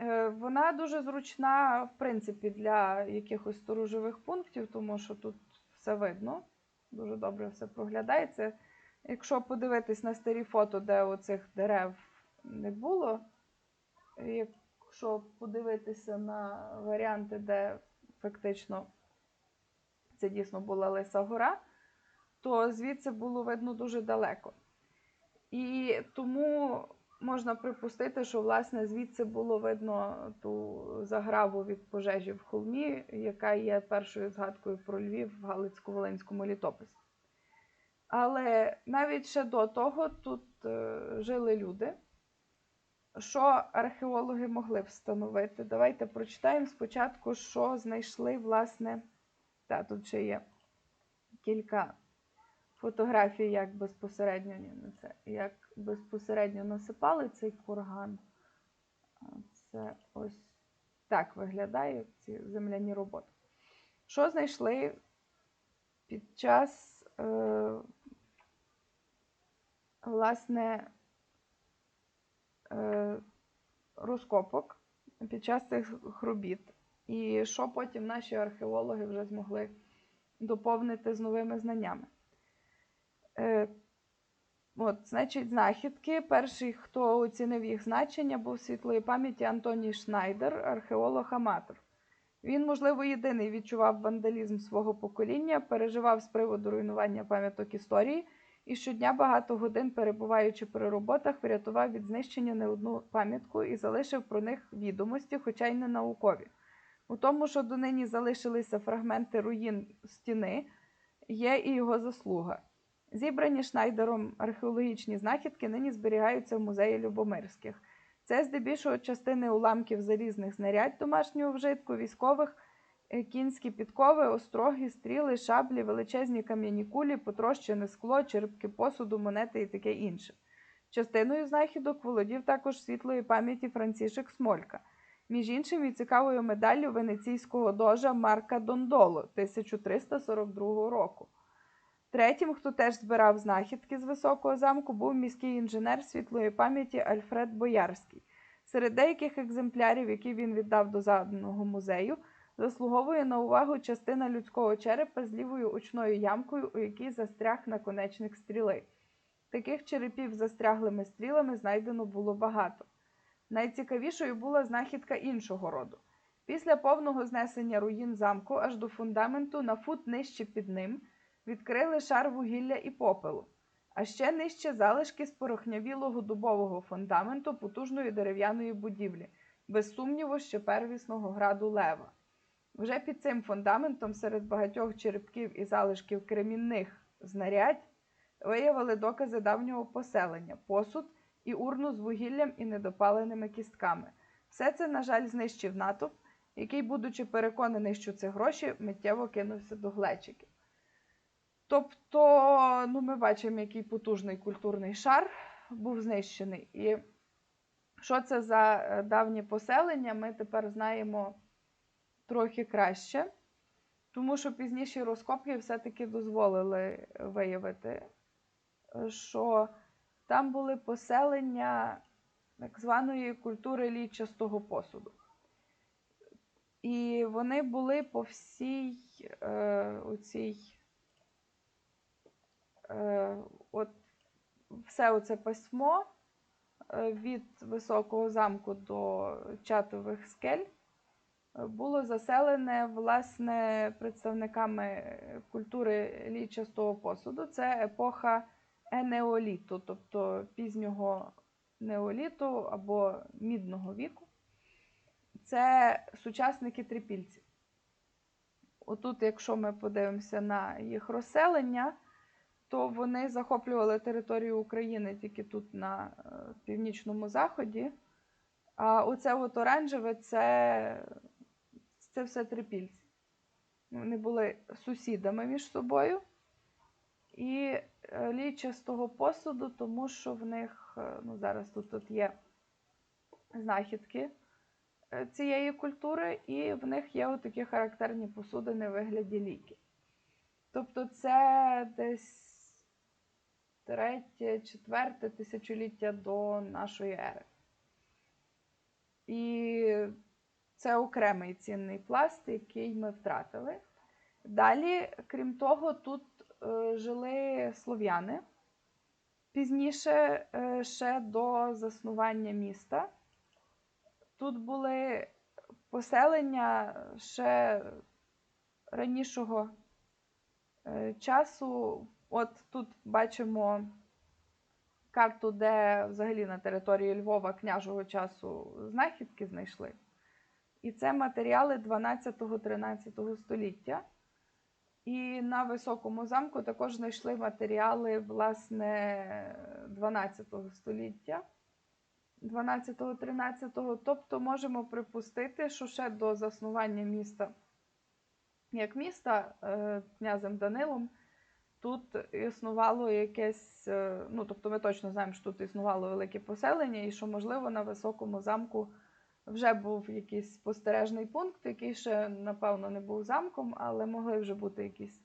Е, Вона дуже зручна, в принципі, для якихось сторожових пунктів, тому що тут все видно, дуже добре все проглядається. Якщо подивитись на старі фото, де оцих дерев не було, якщо подивитися на варіанти, де фактично це дійсно була Лиса Гора, то звідси було видно дуже далеко. І тому можна припустити, що власне звідси було видно ту заграву від пожежі в холмі, яка є першою згадкою про Львів в Галицько-Волинському літописі. Але навіть ще до того тут е, жили люди. Що археологи могли встановити? Давайте прочитаємо спочатку, що знайшли, власне. Та, тут ще є кілька фотографій, як безпосередньо не це, як безпосередньо насипали цей курган. Це ось так виглядає ці земляні роботи. Що знайшли під час, е, власне, е, розкопок, під час цих робіт? І що потім наші археологи вже змогли доповнити з новими знаннями? Е, От, значить, знахідки. Перший, хто оцінив їх значення, був світлої пам'яті Антоній Шнайдер, археолог-аматор. Він, можливо, єдиний відчував вандалізм свого покоління, переживав з приводу руйнування пам'яток історії і щодня багато годин, перебуваючи при роботах, врятував від знищення не одну пам'ятку і залишив про них відомості, хоча й не наукові. У тому, що донині залишилися фрагменти руїн стіни, є і його заслуга. Зібрані Шнайдером археологічні знахідки нині зберігаються в музеї Любомирських. Це здебільшого частини уламків залізних знарядь домашнього вжитку, військових, е, кінські підкови, остроги, стріли, шаблі, величезні кам'яні кулі, потрощене скло, черепки посуду, монети і таке інше. Частиною знахідок володів також світлої пам'яті Францішек Смолька, між іншим і цікавою медаллю венеційського дожа Марка Дондоло 1342 року. Третім, хто теж збирав знахідки з високого замку, був міський інженер світлої пам'яті Альфред Боярський. Серед деяких екземплярів, які він віддав до заданого музею, заслуговує на увагу частина людського черепа з лівою очною ямкою, у якій застряг наконечник стріли. Таких черепів застряглими стрілами знайдено було багато. Найцікавішою була знахідка іншого роду. Після повного знесення руїн замку аж до фундаменту на фут нижче під ним відкрили шар вугілля і попелу, а ще нижче залишки спорохнявілого дубового фундаменту потужної дерев'яної будівлі, без сумніву, ще первісного граду Лева. Вже під цим фундаментом серед багатьох черепків і залишків кремінних знарядь виявили докази давнього поселення, посуд і урну з вугіллям і недопаленими кістками. Все це, на жаль, знищив натовп, який, будучи переконаний, що це гроші, миттєво кинувся до глечиків. Тобто, ну, ми бачимо, який потужний культурний шар був знищений. І що це за е, давнє поселення, ми тепер знаємо трохи краще, тому що пізніші розкопки все-таки дозволили виявити, е, що там були поселення так званої культури лічастого посуду. І вони були по всій е, оцій е, от все оце письмо е, від Високого замку до Чатових скель е, було заселене власне представниками культури лічастого посуду. Це епоха енеоліту, тобто пізнього неоліту або мідного віку. Це сучасники трипільців. Отут, якщо ми подивимося на їх розселення, то вони захоплювали територію України тільки тут на е, північному заході. А оце от оранжеве це, це все трипільці. Вони були сусідами між собою. І е, лічастого посуду, тому що в них, е, ну зараз тут, тут є знахідки цієї культури, і в них є отакі характерні посудини в вигляді ліків. Тобто це десь третє, четверте тисячоліття до нашої ери. І Це окремий цінний пласт, який ми втратили. Далі, крім того, тут е, жили слов'яни. Пізніше, е, ще до заснування міста. Тут були поселення ще ранішого часу. От тут бачимо карту, де взагалі на території Львова княжого часу знахідки знайшли. І це матеріали 12-13 століття. І на високому замку також знайшли матеріали, власне, 12 століття, 12-13. Тобто можемо припустити, що ще до заснування міста як міста е, князем Данилом тут існувало якесь, е, ну тобто ми точно знаємо, що тут існувало велике поселення, і що, можливо, на високому замку вже був якийсь спостережний пункт, який ще, напевно, не був замком, але могли вже бути якісь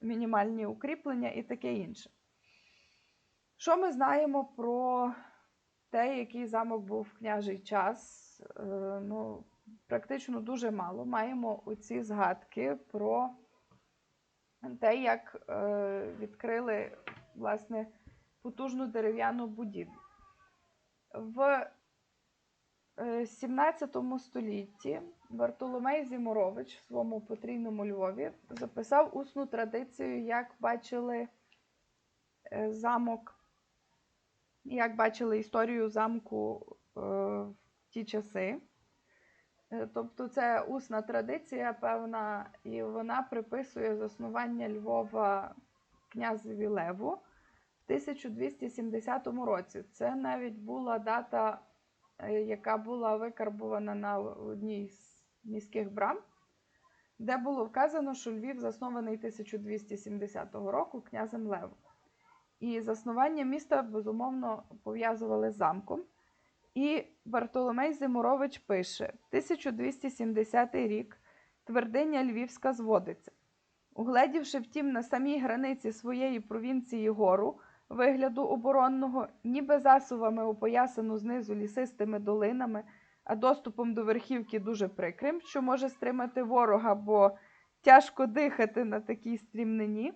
мінімальні укріплення і таке інше. Що ми знаємо про те, який замок був в княжий час? Е, Ну, практично дуже мало. Маємо оці згадки про те, як е, відкрили власне потужну дерев'яну будівлю. В е, 17 столітті Вартоломей Зіморович в своєму потрійному Львові записав усну традицію, як бачили е, замок, як бачили історію замку е, в ті часи. Е, Тобто це усна традиція певна, і вона приписує заснування Львова князеві Леву в 1270 році. Це навіть була дата, е, яка була викарбувана на одній з міських брам, де було вказано, що Львів заснований 1270 року князем Левом. І заснування міста, безумовно, пов'язували з замком. І Бартоломей Зимурович пише: 1270 рік твердиня Львівська зводиться. Угледівши, втім, на самій границі своєї провінції гору, вигляду оборонного, ніби засувами опоясану знизу лісистими долинами, а доступом до верхівки дуже прикрим, що може стримати ворога, бо тяжко дихати на такій стрімнині.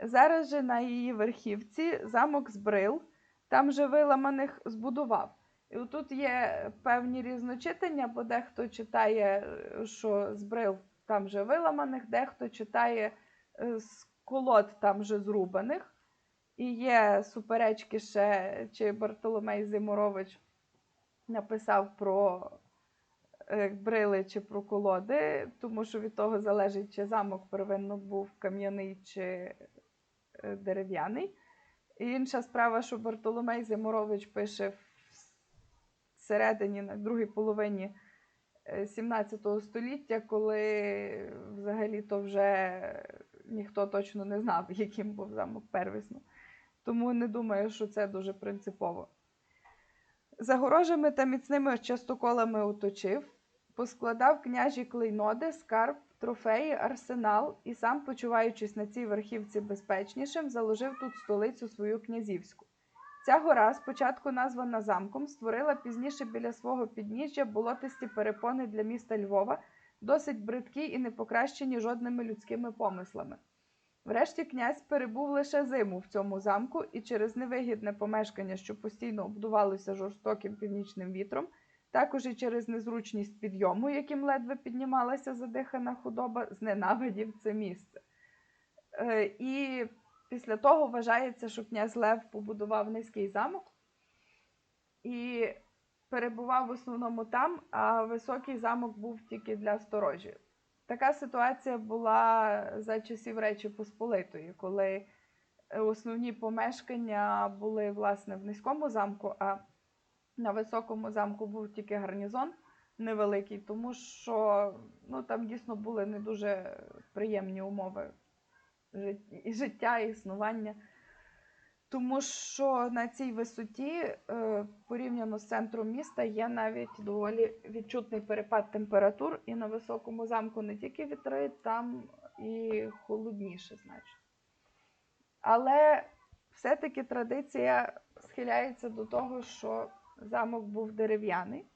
Зараз же на її верхівці замок Збрил, там же виламаних збудував. І тут є певні різночитання, бо дехто читає, е, що з брил там же виламаних, дехто читає е, з колод там же зрубаних. І є суперечки ще, чи Бартоломей Зимурович написав про е, брили чи про колоди, тому що від того залежить, чи замок первинно був кам'яний чи дерев'яний. І інша справа, що Бартоломей Зимурович пише всередині, на другій половині 17 століття, коли взагалі то вже ніхто точно не знав, яким був замок первісно. Тому не думаю, що це дуже принципово. Загорожами та міцними частоколами оточив, поскладав княжі клейноди, скарб, трофеї, арсенал і сам, почуваючись на цій верхівці безпечнішим, заложив тут столицю свою князівську. Ця гора, спочатку названа замком, створила пізніше біля свого підніжжя болотисті перепони для міста Львова, досить бридкі і не покращені жодними людськими помислами. Врешті князь перебув лише зиму в цьому замку і через невигідне помешкання, що постійно обдувалося жорстоким північним вітром, також і через незручність підйому, яким ледве піднімалася задихана худоба, зненавидів це місце. Е, і Після того вважається, що князь Лев побудував низький замок і перебував в основному там, а високий замок був тільки для сторожі. Така ситуація була за часів Речі Посполитої, коли основні помешкання були власне в низькому замку, а на високому замку був тільки гарнізон невеликий, тому що ну, там дійсно були не дуже приємні умови і життя, і існування. Тому що на цій висоті, е, порівняно з центром міста, є навіть доволі відчутний перепад температур, і на високому замку не тільки вітри, там і холодніше, значно. Але все-таки традиція схиляється до того, що замок був дерев'яний.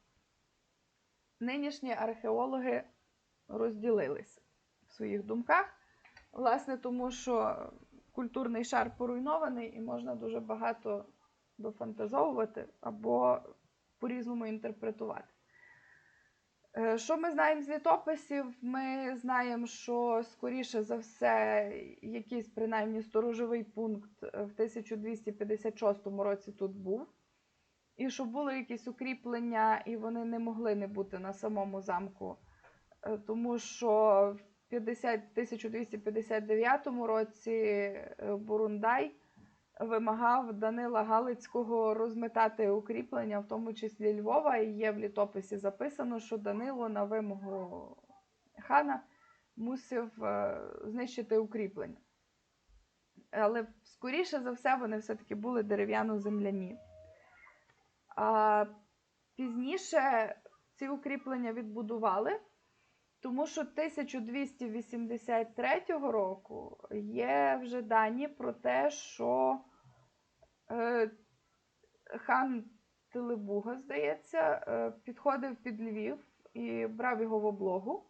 нинішні археологи розділилися в своїх думках. Власне, тому що культурний шар поруйнований і можна дуже багато дофантазовувати або по-різному інтерпретувати. Е, Що ми знаємо з літописів? Ми знаємо, що скоріше за все, якийсь принаймні сторожовий пункт е, в 1256 році тут був. І що були якісь укріплення, і вони не могли не бути на самому замку, е, тому що 50, 1259 році е, Бурундай вимагав Данила Галицького розметати укріплення, в тому числі Львова, і є в літописі записано, що Данило на вимогу хана мусив е, знищити укріплення. Але скоріше за все вони все-таки були дерев'яно-земляні. А пізніше ці укріплення відбудували, тому що 1283 року є вже дані про те, що е, хан Телебуга, здається, е, підходив під Львів і брав його в облогу.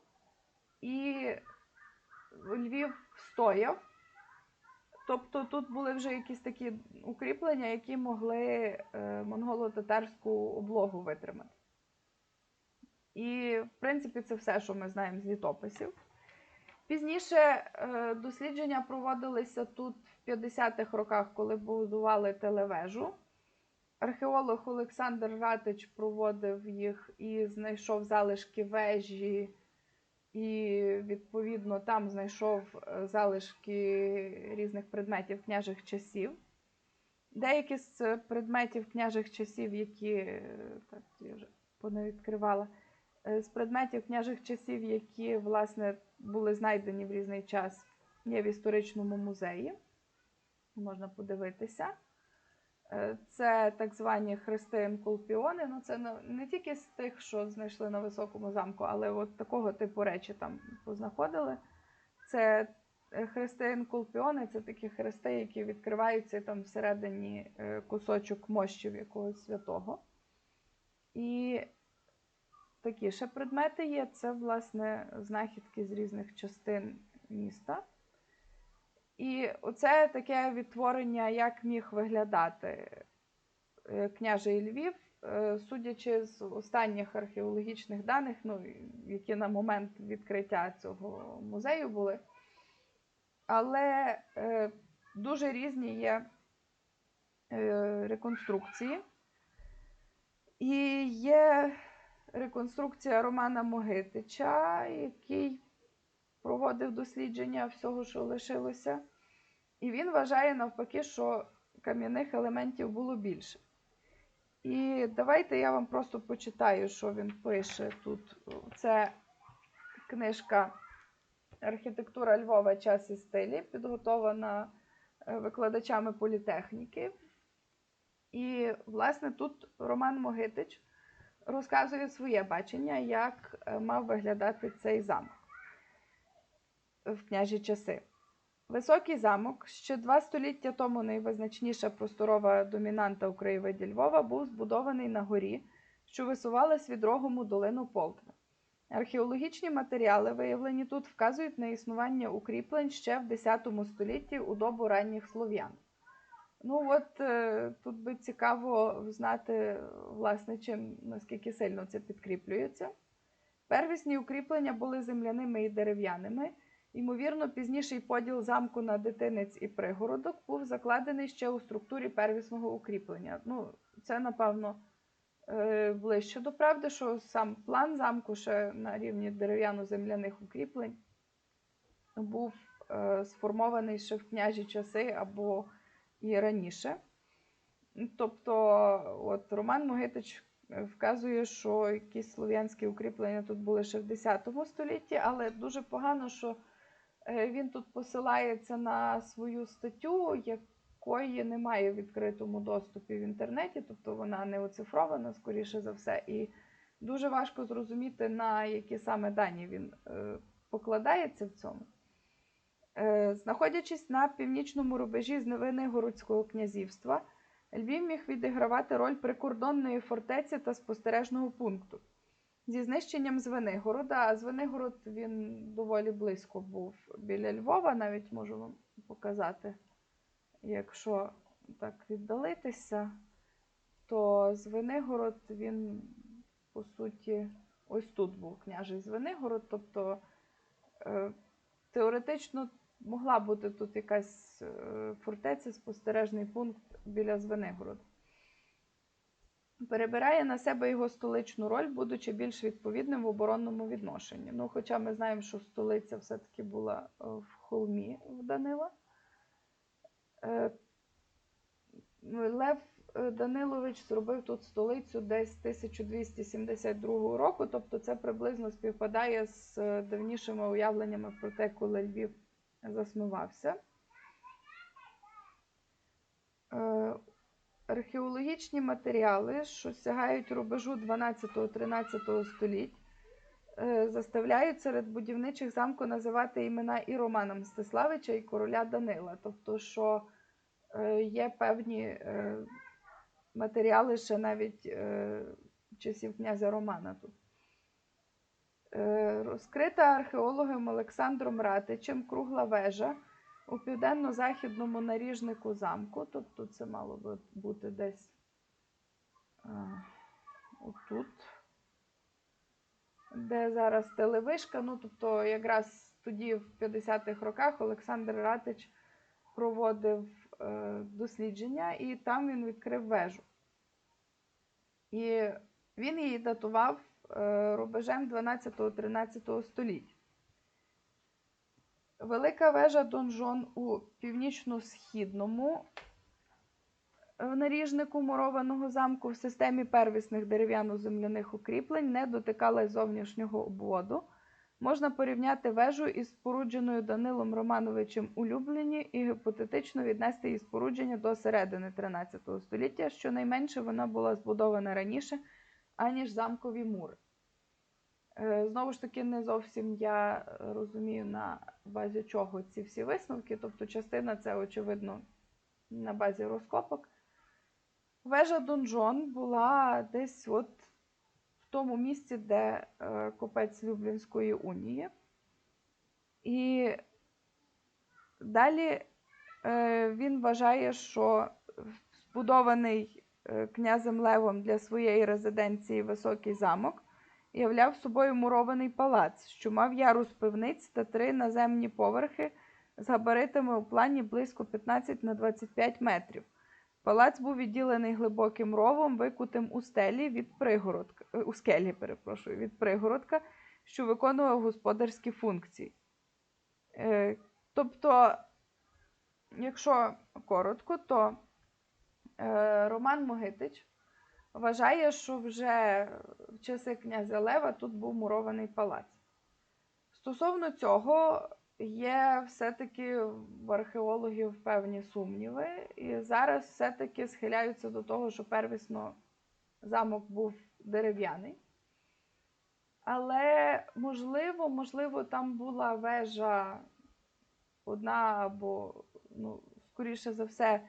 І Львів встояв. Тобто тут були вже якісь такі укріплення, які могли е, монголо-татарську облогу витримати. І, в принципі, це все, що ми знаємо з літописів. Пізніше е, дослідження проводилися тут в 50-х роках, коли будували телевежу. Археолог Олександр Ратич проводив їх і знайшов залишки вежі, і, відповідно, там знайшов е, залишки різних предметів княжих часів. Деякі з предметів княжих часів, які е, так, я вже понавідкривала, з предметів княжих часів, які, власне, були знайдені в різний час, є в історичному музеї. Можна подивитися. Е, Це так звані хрести інкулпіони. Ну, це не- тільки з тих, що знайшли на високому замку, але от такого типу речі там познаходили. Це е, хрести інкулпіони, це такі хрести, які відкриваються там всередині е, кусочок мощів якогось святого. І такі ще предмети є. Це, власне, знахідки з різних частин міста. І оце таке відтворення, як міг виглядати е, княжий Львів, е, судячи з останніх археологічних даних, ну, які на момент відкриття цього музею були. Але е, дуже різні є реконструкції. І є реконструкція Романа Могитича, який проводив дослідження всього, що лишилося. І він вважає навпаки, що кам'яних елементів було більше. І давайте я вам просто почитаю, що він пише тут. Це книжка Архітектура Львова, час і стилі, підготована е, викладачами політехніки. І, власне, тут Роман Могитич розказує своє бачення, як е, мав виглядати цей замок в княжі часи. Високий замок, ще два століття тому найвизначніша просторова домінанта у краєвиді Львова, був збудований на горі, що висувалась від рогому долину Полтва. Археологічні матеріали, виявлені тут, вказують на існування укріплень ще в X столітті у добу ранніх слов'ян. Ну от е, тут би цікаво знати, власне, чим наскільки сильно це підкріплюється. Первісні укріплення були земляними і дерев'яними. Ймовірно, пізніший поділ замку на дитинець і пригородок був закладений ще у структурі первісного укріплення. Ну, це, напевно, е, ближче до правди, що сам план замку ще на рівні дерев'яно-земляних укріплень був е, сформований ще в княжі часи або і раніше. Тобто, от Роман Могитич е, вказує, що якісь слов'янські укріплення тут були ще в X столітті, але дуже погано, що е, він тут посилається на свою статтю, якої немає в відкритому доступі в інтернеті, тобто вона не оцифрована, скоріше за все, і дуже важко зрозуміти, на які саме дані він е, покладається в цьому. Е, Знаходячись на північному рубежі з Новинигородського князівства, Львів міг відігравати роль прикордонної фортеці та спостережного пункту. зі знищенням Звенигорода. А Звенигород він доволі близько був біля Львова, навіть можу вам показати. Якщо так віддалитися, то Звенигород він, по суті, ось тут був княжий Звенигород, тобто е, теоретично могла бути тут якась е, фортеця, спостережний пункт біля Звенигорода. Перебирає на себе його столичну роль, будучи більш відповідним в оборонному відношенні. Ну, хоча ми знаємо, що столиця все-таки була е, в холмі в Данила. Е, Лев Данилович зробив тут столицю десь 1272 року, тобто це приблизно співпадає з давнішими уявленнями про те, коли Львів заснувався. Е, Археологічні матеріали, що сягають рубежу 12-13 століть, е, заставляють серед будівничих замку називати імена і Романа Мстиславича, і короля Данила. Тобто, що е, є певні матеріали ще навіть часів князя Романа тут. Е, Розкрита археологом Олександром Ратичем кругла вежа у південно-західному наріжнику замку, тобто це мало би бути десь отут, де зараз телевишка. Ну, тобто, якраз тоді, в 50-х роках, Олександр Ратич проводив е, дослідження, і там він відкрив вежу. І він її датував рубежем 12-13 століття. Велика вежа Донжон у північно-східному е, наріжнику мурованого замку в системі первісних дерев'яно-земляних укріплень не дотикала зовнішнього обводу. Можна порівняти вежу із спорудженою Данилом Романовичем у Любліні і гіпотетично віднести її спорудження до середини 13 століття, щонайменше вона була збудована раніше, аніж замкові мури. Е, Знову ж таки, не зовсім я е, розумію, на базі чого ці всі висновки. Тобто, частина це, очевидно, на базі розкопок. Вежа Донжон була десь от в тому місці, де е, копець Люблінської унії. І далі він вважає, що збудований князем Левом для своєї резиденції високий замок являв собою мурований палац, що мав ярус пивниць та три наземні поверхи з габаритами у плані близько 15 на 25 метрів. Палац був відділений глибоким ровом, викутим у стелі від пригородка, е, у скелі, перепрошую, від пригородка, що виконував господарські функції. Е, тобто, якщо коротко, то е, Роман Могитич вважає, що вже в часи князя Лева тут був мурований палац. Стосовно цього, є все-таки в археологів певні сумніви, і зараз все-таки схиляються до того, що первісно замок був дерев'яний. Але можливо, можливо, там була вежа одна або, ну, скоріше за все,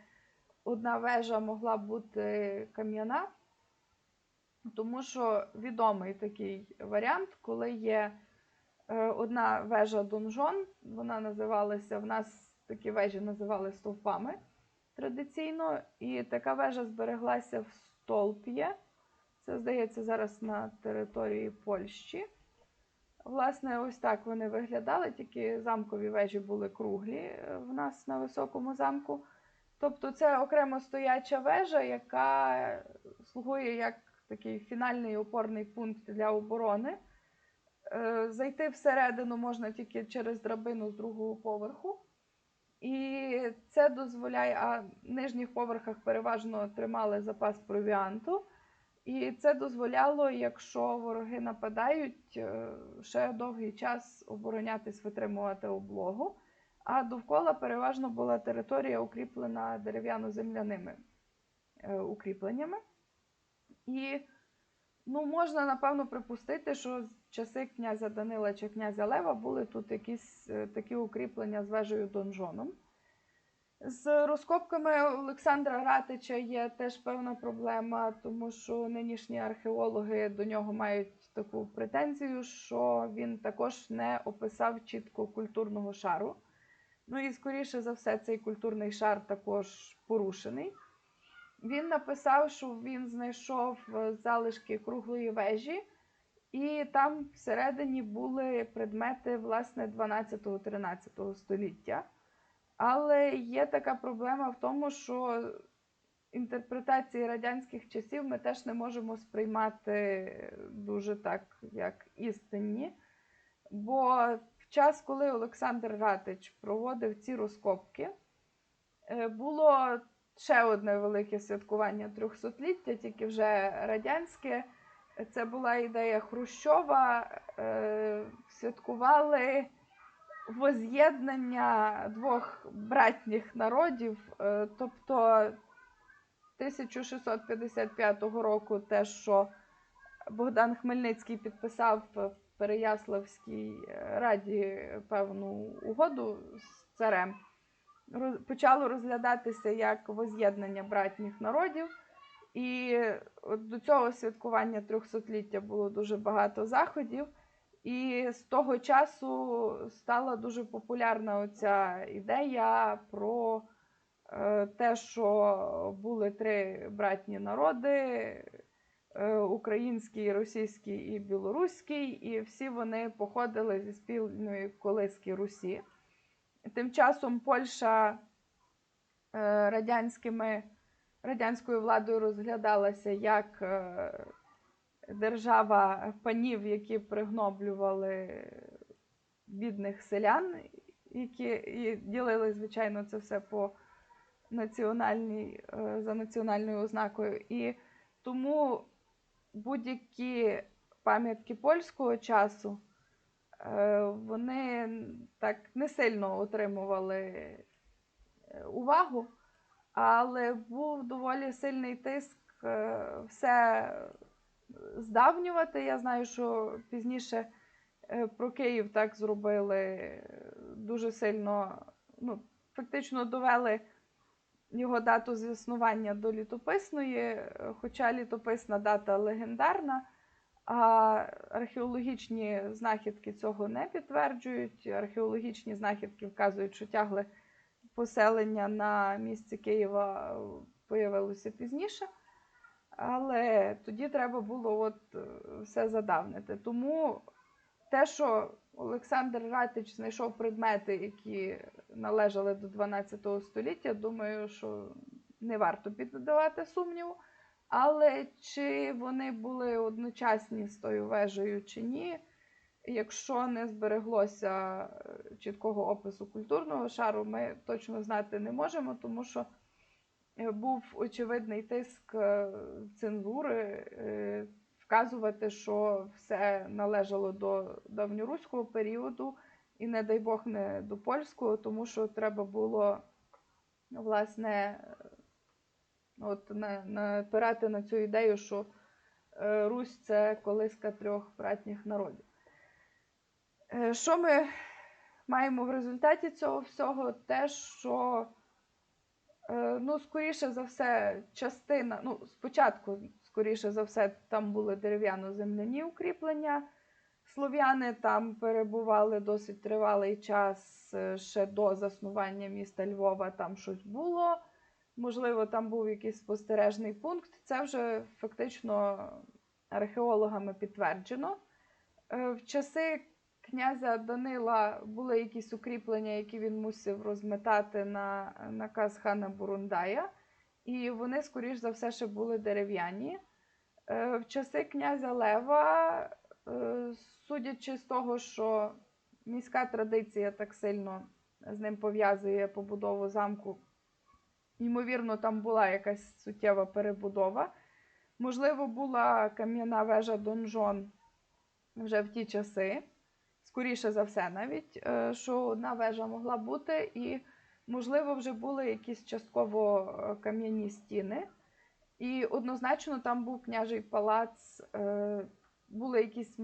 одна вежа могла бути кам'яна, тому що відомий такий варіант, коли є е, одна вежа донжон, вона називалася, в нас такі вежі називали стовпами традиційно, і така вежа збереглася в Столп'є. Це, здається, зараз на території Польщі. Власне, ось так вони виглядали, тільки замкові вежі були круглі е, в нас на високому замку. Тобто це окремо стояча вежа, яка слугує як такий фінальний опорний пункт для оборони. Е, Зайти всередину можна тільки через драбину з другого поверху. І це дозволяє, а в нижніх поверхах переважно тримали запас провіанту. І це дозволяло, якщо вороги нападають, е, ще довгий час оборонятись, витримувати облогу. А довкола переважно була територія, укріплена дерев'яно-земляними е, укріпленнями. І ну, можна, напевно, припустити, що з часи князя Данила чи князя Лева були тут якісь е, такі укріплення з вежею донжоном. З розкопками Олександра Ратича є теж певна проблема, тому що нинішні археологи до нього мають таку претензію, що він також не описав чітко культурного шару. Ну і скоріше за все, цей культурний шар також порушений. Він написав, що він знайшов е, залишки круглої вежі, і там всередині були предмети власне 12-13 століття. Але є така проблема в тому, що інтерпретації радянських часів ми теж не можемо сприймати дуже так, як істинні. Бо в час, коли Олександр Ратич проводив ці розкопки, е, було ще одне велике святкування 300-ліття, тільки вже радянське. Це була ідея Хрущова. Е, Святкували воз'єднання двох братніх народів, е, тобто 1655 року те, що Богдан Хмельницький підписав в Переяславській раді певну угоду з царем, почало розглядатися як воз'єднання братніх народів. І от до цього святкування 300-ліття було дуже багато заходів. І з того часу стала дуже популярна оця ідея про е, те, що були три братні народи: е, український, російський і білоруський, і всі вони походили зі спільної колиски Русі. Тим часом Польща е, радянськими, радянською владою розглядалася як е, держава панів, які пригноблювали бідних селян, які і ділили, звичайно, це все по е, за національною ознакою. І тому будь-які пам'ятки польського часу вони так не сильно отримували е, увагу, але був доволі сильний тиск е, все здавнювати. Я знаю, що пізніше е, про Київ так зробили е, дуже сильно, ну, фактично довели його дату заснування до літописної, е, хоча літописна дата легендарна, археологічні знахідки цього не підтверджують. Археологічні знахідки вказують, що тягли поселення на місці Києва е, появилося пізніше. Але тоді треба було от е, все задавнити. Тому те, що Олександр Ратич знайшов предмети, які належали до 12 століття, думаю, що не варто піддавати сумніву. Але чи вони були одночасні з тою вежею чи ні, якщо не збереглося е, чіткого опису культурного шару, ми точно знати не можемо, тому що е, був очевидний тиск е, цензури вказувати, що все належало до давньоруського періоду, і, не дай Бог, не до польського, тому що треба було, власне, от на, напирати на цю ідею, що е, Русь це колиска трьох братніх народів. Е, Що ми маємо в результаті цього всього? Те, що, е, ну, скоріше за все, частина, ну, спочатку, скоріше за все, там були дерев'яно-земляні укріплення. Слов'яни там перебували досить тривалий час ще до заснування міста Львова, там щось було. Можливо, там був якийсь спостережний пункт. Це вже фактично археологами підтверджено. Е, В часи князя Данила були якісь укріплення, які він мусив розметати на наказ хана Бурундая, і вони, скоріш за все, ще були дерев'яні. Е, В часи князя Лева, е, судячи з того, що міська традиція так сильно з ним пов'язує побудову замку, ймовірно, там була якась суттєва перебудова. Можливо, була кам'яна вежа Донжон вже в ті часи. Скоріше за все, навіть, е, що одна вежа могла бути, і, можливо, вже були якісь частково е, кам'яні стіни. І однозначно там був княжий палац, е, були якісь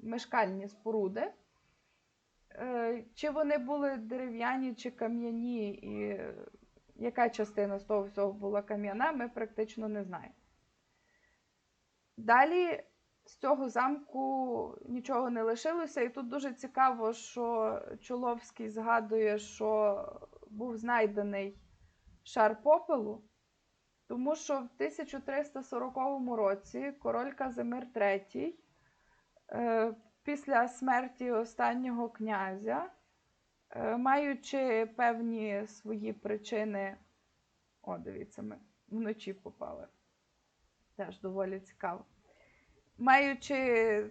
мешкальні споруди. Чи вони були дерев'яні чи кам'яні, і яка частина з того всього була кам'яна, ми практично не знаємо. Далі з цього замку нічого не лишилося, і тут дуже цікаво, що Чоловський згадує, що був знайдений шар попелу, тому що в 1340 році король Казимир III е, після смерті останнього князя, маючи певні свої причини, о, дивіться, ми вночі попали. Теж доволі цікаво. Маючи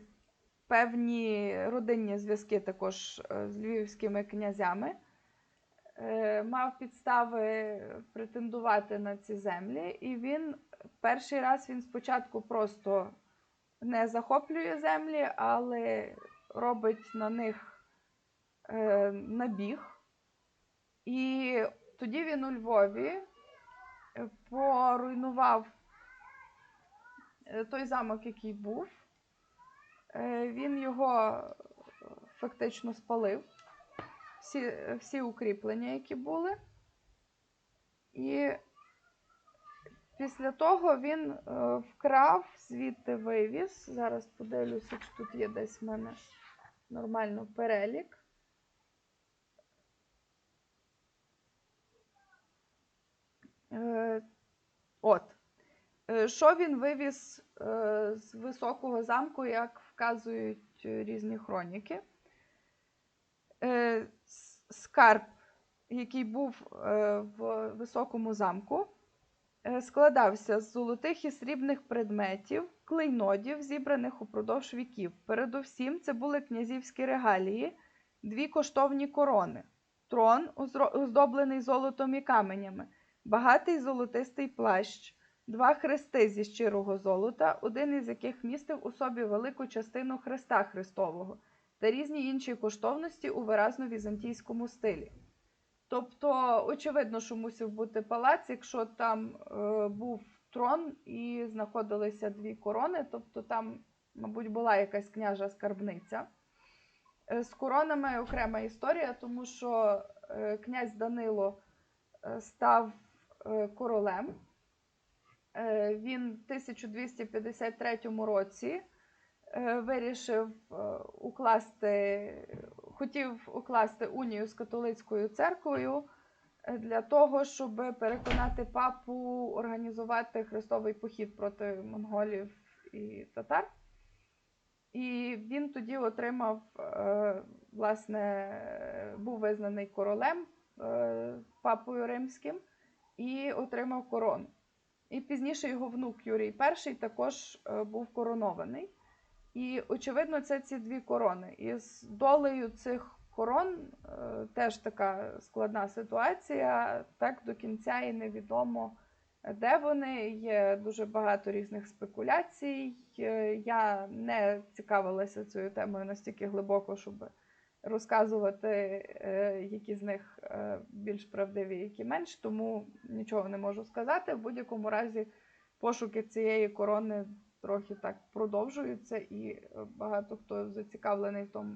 певні родинні зв'язки також е, з львівськими князями, е, мав підстави претендувати на ці землі, і він перший раз він спочатку просто не захоплює землі, але робить на них е, набіг. І тоді він у Львові е, поруйнував е, той замок, який був. Е, Він його е, фактично спалив, всі, всі укріплення, які були. І після того він е, вкрав, звідти вивіз. Зараз подивлюся, чи тут є десь в мене нормально перелік. От. Е, Що він вивіз е, з високого замку, як вказують е, різні хроніки? Е, Скарб, який був е, в високому замку, е, складався з золотих і срібних предметів, клейнодів, зібраних упродовж віків. Передусім, це були князівські регалії, дві коштовні корони, трон, оздоблений золотом і каменями, багатий золотистий плащ, два хрести зі щирого золота, один із яких містив у собі велику частину Христа Христового та різні інші коштовності у виразно візантійському стилі. Тобто, очевидно, що мусив бути палац, якщо там е, був трон і знаходилися дві корони, тобто там, мабуть, була якась княжа скарбниця. Е, З коронами окрема історія, тому що е, князь Данило е, став королем. Е, Він в 1253 році е, вирішив е, укласти, хотів укласти унію з католицькою церквою е, для того, щоб переконати папу організувати хрестовий похід проти монголів і татар. І він тоді отримав, е, власне, е, був визнаний королем е, папою римським і отримав корону. І пізніше його внук Юрій І також е, був коронований. І, очевидно, це ці дві корони. І з долею цих корон е, теж така складна ситуація. Так до кінця і невідомо, де вони. Є дуже багато різних спекуляцій. Е, Я не цікавилася цією темою настільки глибоко, щоб розказувати, е, які з них е, більш правдиві, які менш, тому нічого не можу сказати. В будь-якому разі пошуки цієї корони трохи так продовжуються, і е, багато хто зацікавлений в тому.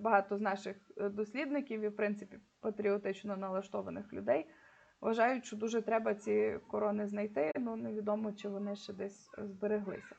Багато з наших дослідників і, в принципі, патріотично налаштованих людей вважають, що дуже треба ці корони знайти. Ну, невідомо, чи вони ще десь збереглися.